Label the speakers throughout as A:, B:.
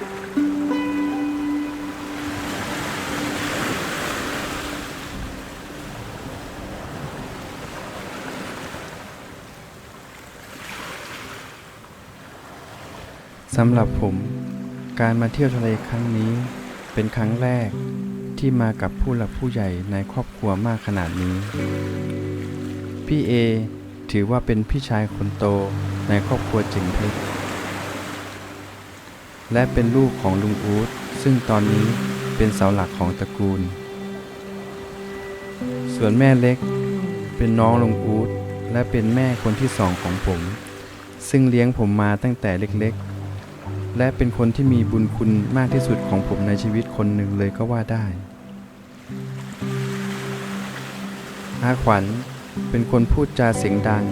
A: สำหรับผม การมาเที่ยวทะเลครั้งนี้ เป็นครั้งแรกที่มากับผู้หลักผู้ใหญ่ในครอบครัวมากขนาดนี้ พี่เอถือว่าเป็นพี่ชายคนโตในครอบครัวจิงเพชร และเป็นลูกของลุงอูดซึ่งตอนนี้เป็นเสาหลักของตระกูล ส่วนแม่เล็ก เป็นน้องลุงอูดและเป็นแม่คนที่สองของผม ซึ่งเลี้ยงผมมาตั้งแต่เล็กๆ และเป็นคนที่มีบุญคุณมากที่สุดของผมในชีวิตคนหนึ่งเลยก็ว่าได้อาขวัญเป็นคนพูดจาเสียงดัง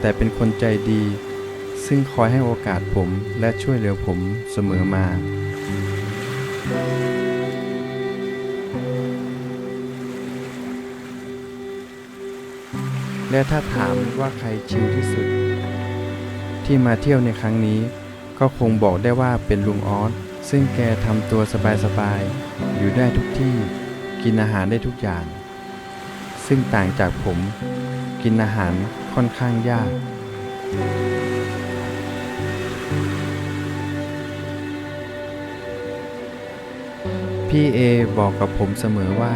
A: แต่เป็นคนใจดี ซึ่งคอยให้โอกาสผมและช่วยเหลือผมเสมอมา และถ้าถามว่าใครชิลที่สุด ที่มาเที่ยวในครั้งนี้ ก็คงบอกได้ว่าเป็นลุงออสซึ่งแกทำตัวสบายๆ อยู่ได้ทุกที่ กินอาหารได้ทุกอย่าง ซึ่งต่างจากผม กินอาหารค่อนข้างยาก พี่เอบอกกับผมเสมอว่า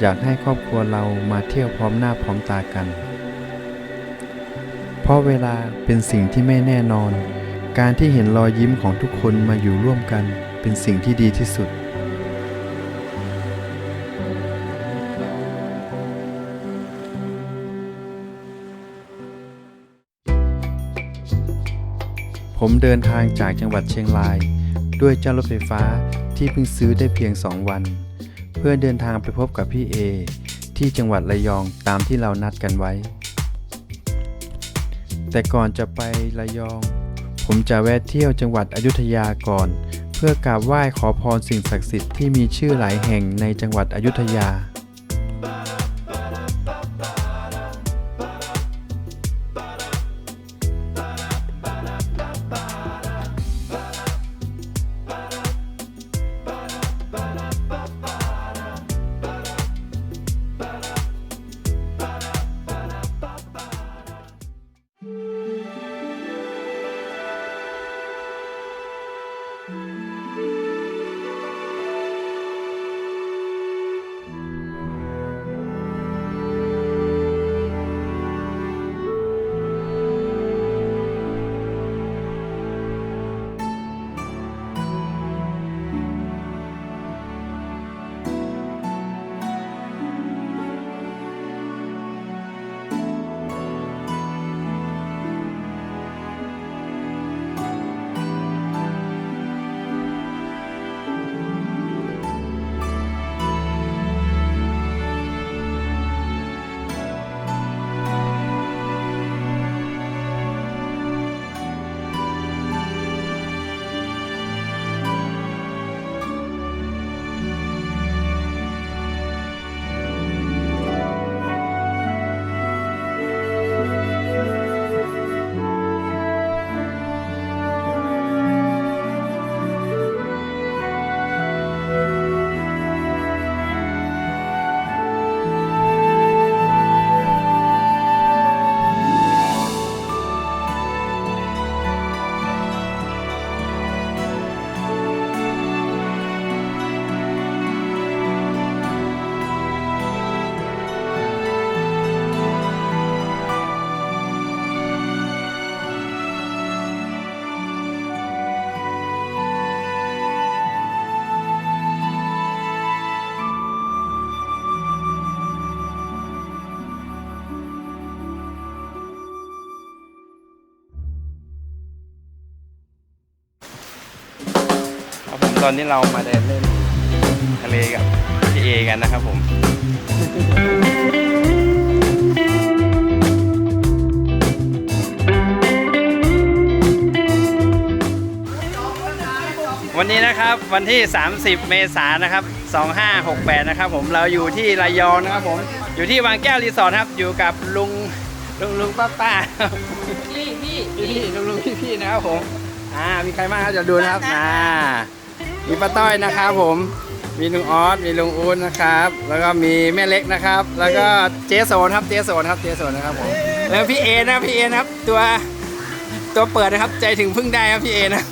A: อยากให้ครอบครัวเรามาเที่ยวพร้อมหน้าพร้อมตากัน เพราะเวลาเป็นสิ่งที่ไม่แน่นอน การที่เห็นรอยยิ้มของทุกคนมาอยู่ร่วมกัน เป็นสิ่งที่ดีที่สุดผมเดินทางจากจังหวัดเชียงราย ด้วยเจ้ารถไฟฟ้า ที่เพิ่งซื้อได้เพียง 2 วัน เพื่อเดินทางไปพบกับพี่เอที่จังหวัดระยองตามที่เรานัดกันไว้ แต่ก่อนจะไประยอง ผมจะแวะเที่ยวจังหวัดอยุธยาก่อน เพื่อกราบไหว้ขอพรสิ่งศักดิ์สิทธิ์ที่มีชื่อหลายแห่งในจังหวัดอยุธยา อนนี้เรามาเดินเล่นทะเลกับพี่เอกันนะครับผมวันนี้นะครับวันที่ 30 เมษายนนะครับ 2568 นะครับผมเราอยู่ที่ระยองนะครับผมอยู่ที่วางแก้วรีสอร์ทครับอยู่กับลุงลุงลุงป้าป้า
B: พี่พี่
A: พี่พี่ลุงลุงพี่พี่นะครับผม
B: อ่ามีใครบ้างครับเดี๋ยวดูนะครับอ่า มีป้าต้อยนะครับผม มีลุงออส มีลุงอู๊ดนะครับ แล้วก็มีแม่เล็กนะครับ แล้วก็เจ๊โซนครับ เจ๊โซนครับ เจ๊โซนนะครับผม แล้วพี่เอนะครับพี่เอนะครับ ตัวตัวเปิดนะครับ ใจถึงพึ่งได้ครับพี่เอนะ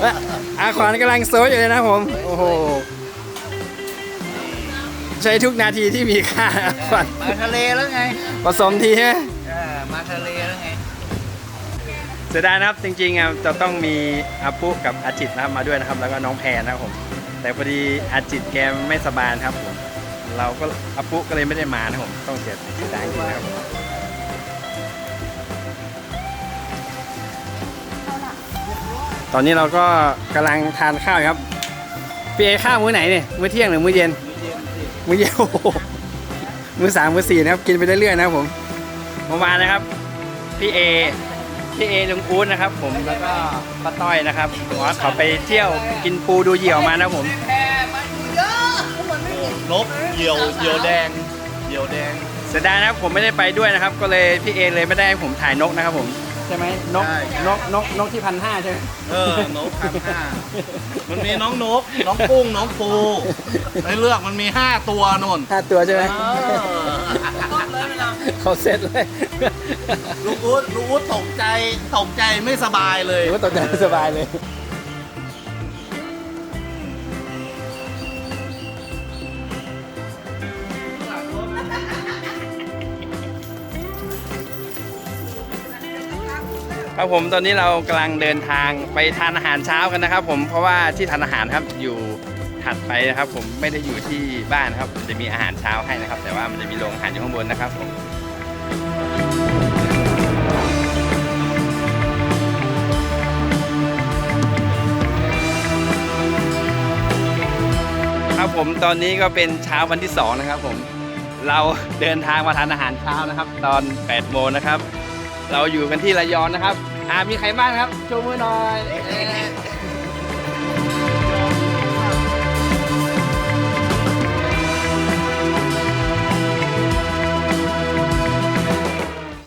B: และอาขวานกำลังโซดอยู่เลยนะครับผม โอ้โห ใช้ทุกนาทีที่มีค่าอาขวาน
C: มาทะเลแล้วไง
B: ผสมทีใช่ไหม
C: เออมาทะเลแล้วไง
B: เสียดายนะครับจริงๆจะต้องมีอาปุกับอาจิตนะครับมาด้วยนะครับ แล้วก็น้องแพรนะครับผมแต่พอดีอาจิตแกไม่สบายครับผมเราก็อาปุก็เลยไม่ได้มานะครับผมต้องเสียดายจริงๆนะครับตอนนี้เราก็กำลังทานข้าวครับพี่เอข้าวมื้อไหนเนี่ยมื้อเที่ยงหรือมื้อเย็นมื้อเย็นมื้อสามมื้อสี่นะครับกินไปเรื่อยๆนะครับผมเมื่อวานนะครับพี่เอ พี่เอลุงอู๊ดนะครับ ผมแล้วก็ป้าต้อยนะครับบอกว่าเขาไปเที่ยวกินปูดูเหยี่ยวมานะครับผม
C: นกเหยี่ยวเหยี่ยวแดงเหยี่ยวแดง
B: เสียดายนะครับผมไม่ได้ไปด้วยนะครับ ก็เลยพี่เอเลยไม่ได้ให้ผมถ่ายนกนะครับผมใช่ไหมนก
C: ใช่
B: นกนกนกที่พันห้าใช่ไหม
C: เออนกพันห้ามันมีน้องนก น้องกุ้งน้องปูในเลือกมันมีห้าตัวนน
B: ห้าตัวใช่ไหม
C: เออ
B: เขาเซ็ตเลย
C: ลูกอุ๊ดลูกอุ๊ดตกใจตกใจไม่สบายเลย
B: หรือว่าตกใจสบายเลย ครับผมตอนนี้เรากำลังเดินทางไปทานอาหารเช้ากันนะครับ ผมเพราะว่าที่ทานอาหารครับอยู่ถัดไปนะครับ ผมไม่ได้อยู่ที่บ้านนะครับมันจะมีอาหารเช้าให้นะครับ แต่ว่ามันจะมีโรงอาหารอยู่ข้างบนนะครับผม ผมตอนนี้ก็เป็นเช้าวันที่สองนะครับผม เราเดินทางมาทานอาหารเช้านะครับ ตอน8โมงนะครับ เราอยู่กันที่ระยองนะครับอ่ามีใครบ้างครับชูมือหน่อยเอ๊ะ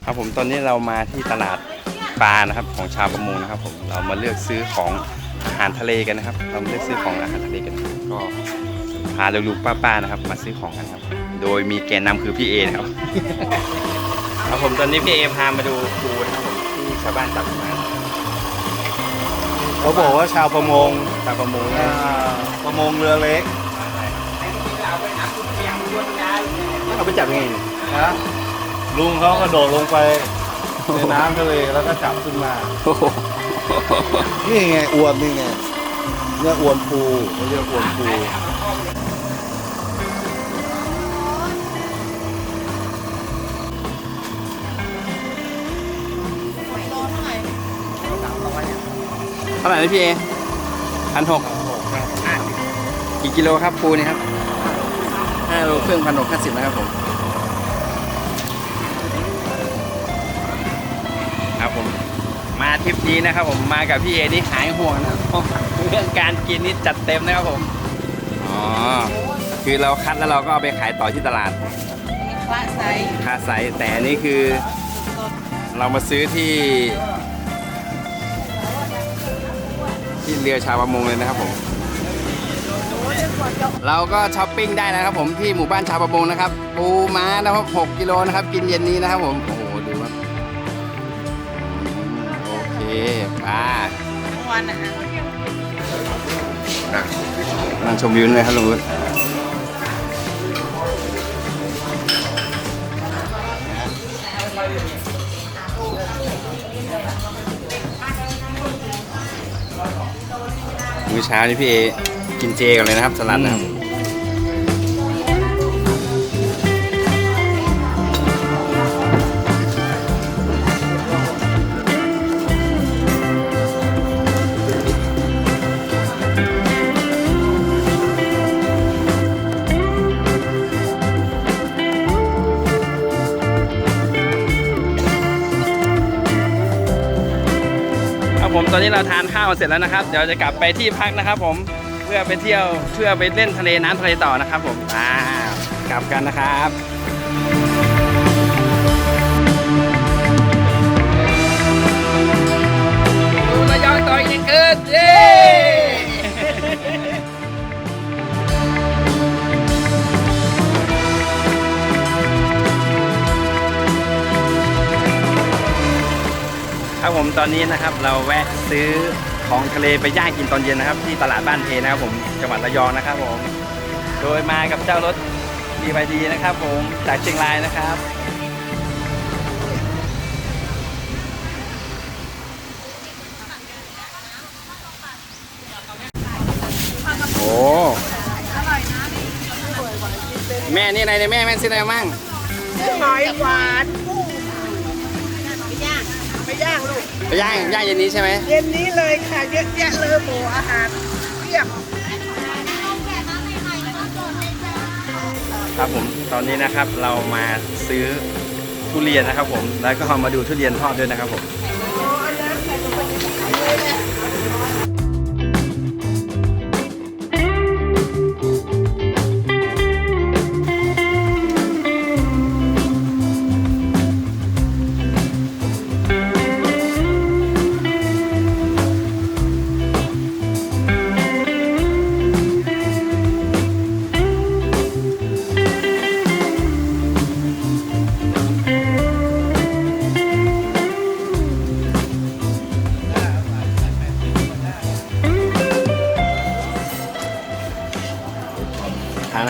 B: ครับผมตอนนี้เรามาที่ตลาดปลานะครับ ของชาวประมงนะครับ ผมเรามาเลือกซื้อของอาหารทะเลกันนะครับ เรามาเลือกซื้อของอาหารทะเลกันนะครับก็ พาลูกๆป้าๆนะครับ มาซื้อของกันครับ โดยมีแกนนำคือพี่เอนะครับครับผมตอนนี้พี่เอพามาดูปูนะครับผมที่ชาวบ้านตักมา
C: เขาบอกว่าชาวประมง
B: ชาวประมง
C: อ่าประมงเรือเล็ก
B: เอาไปจับยังไงเนี่ย
C: นะลุงเขากระโดดลงไปในน้ำทะเลแล้วก็จับขึ้นมา
B: โอ้โห
C: นี่ไงอวนนี่ไงเนี่ยอวนปูเขาเรียกอวนปู
B: เท่าไหร่นะพี่เอพันหกกี่กิโลครับปูนี่ครับห้าโลเครึ่องพันหกห้าสิบนะครับผม ครับผม มาทริปนี้นะครับผม มากับพี่เอนี่หายห่วงนะครับเรื่องการกินนี่จัดเต็มนะครับผม คือเราคัดแล้วเราก็เอาไปขายต่อที่ตลาด
D: คละไซส์
B: ค่าไซส์แต่อันนี้คือเรามาซื้อที่ ที่เรือชาวประมงเลยนะครับผม เราก็ช้อปปิ้งได้นะครับผมที่หมู่บ้านชาวประมงนะครับ ปูม้านะครับ6กิโลนะครับ กินเย็นนี้นะครับผม โอ้โห ดูครับอืมโอเคปลา
D: ทุกวันนะฮะ
B: นั่งชมวิวเลยครับลุงมื้อเช้านี่พี่เอกินเจกันเลยนะครับสลัดนะครับ ตอนนี้เราทานข้าวเสร็จแล้วนะครับ เดี๋ยวจะกลับไปที่พักนะครับผม เพื่อไปเที่ยว เพื่อไปเล่นทะเลน้ำทะเลต่อนะครับผม อ่า กลับกันนะครับ ตอนนี้นะครับเราแวะซื้อของทะเลไปย่างกินตอนเย็นนะครับ ที่ตลาดบ้านเพนะครับผมจังหวัดระยองนะครับผมโดยมากับเจ้ารถ BYD นะครับ ผมจากเชียงรายนะครับโอ้แม่นี่อะไรเนี่ยแม่แม่ซื้ออะไรมามั่ง
D: หอยหวานกุ้งไปย่างไปย่างลูก
B: ไป ย่างย่างเย็นนี้ใช่ไหม
D: เย็นนี้เลยค่ะเยอะแยะเลยหมูอาหารเพียบ
B: ครับผมตอนนี้นะครับเรามาซื้อทุเรียนนะครับผมแล้วก็มาดูทุเรียนทอดด้วยนะครับผม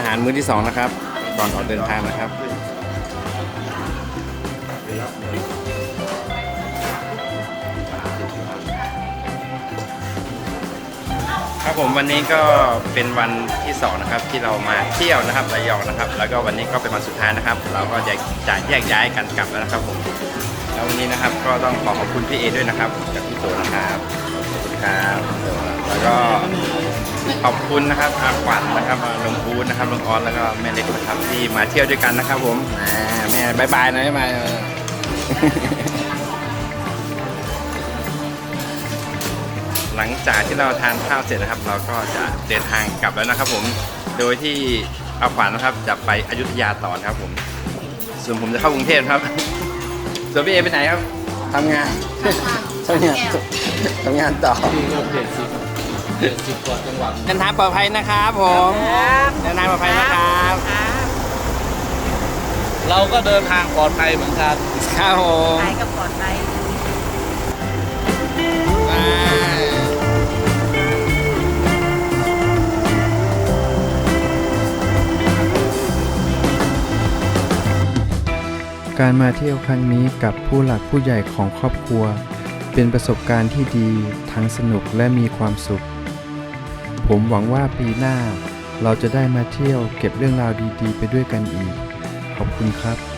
B: หารมื้อที่สองนะครับก่อนออกเดินทางนะครับครับผมวันนี้ก็เป็นวันที่สองนะครับที่เรามาเที่ยวนะครับระยองนะครับ แล้วก็วันนี้ก็เป็นวันสุดท้ายนะครับ เราก็จะจะแยกย้ายกันกลับแล้วนะครับผมแล้ววันนี้นะครับก็ต้องขอขอบคุณพี่เอด้วยนะครับจากพี่โตนะครับ อบคุณนะครับอาขวัญนะครับลุงบูนนะครับลุงออนแล้วก็แม่เล็กนะครับที่มาเที่ยวด้วยกันนะครับ ผมอ่าแม่บายบายหนะบ๊ายบายหลังจากที่เราทานข้าวเสร็จนะครับ เราก็จะเดินทางกลับแล้วนะครับ ผมโดยที่อาขวัญนะครับจะไปอยุธยาต่อนะครับ ผม ส่วนผมจะเข้ากรุงเทพครับ ส่วนพี่เอไปไหนครับทำงานทำงานทำงานต่อ
E: ที่ก็ เจ็ดสิบเจ็ดสิบกว่าจังหวัด
B: เดินทางปลอดภัยนะครับผมเดินทางปลอดภัยนะครับ
E: เราก็เดินทางปลอดภัยเหมือนกัน
B: ครับผม
D: ขายกับปลอดภัย
B: บ๊ายบาย
A: การมาเที่ยวครั้งนี้กับผู้หลักผู้ใหญ่ของครอบครัว เป็นประสบการณ์ที่ดีทั้งสนุกและมีความสุข ผมหวังว่าปีหน้า เราจะได้มาเที่ยวเก็บเรื่องราวดีๆ ไปด้วยกันอีก ขอบคุณครับ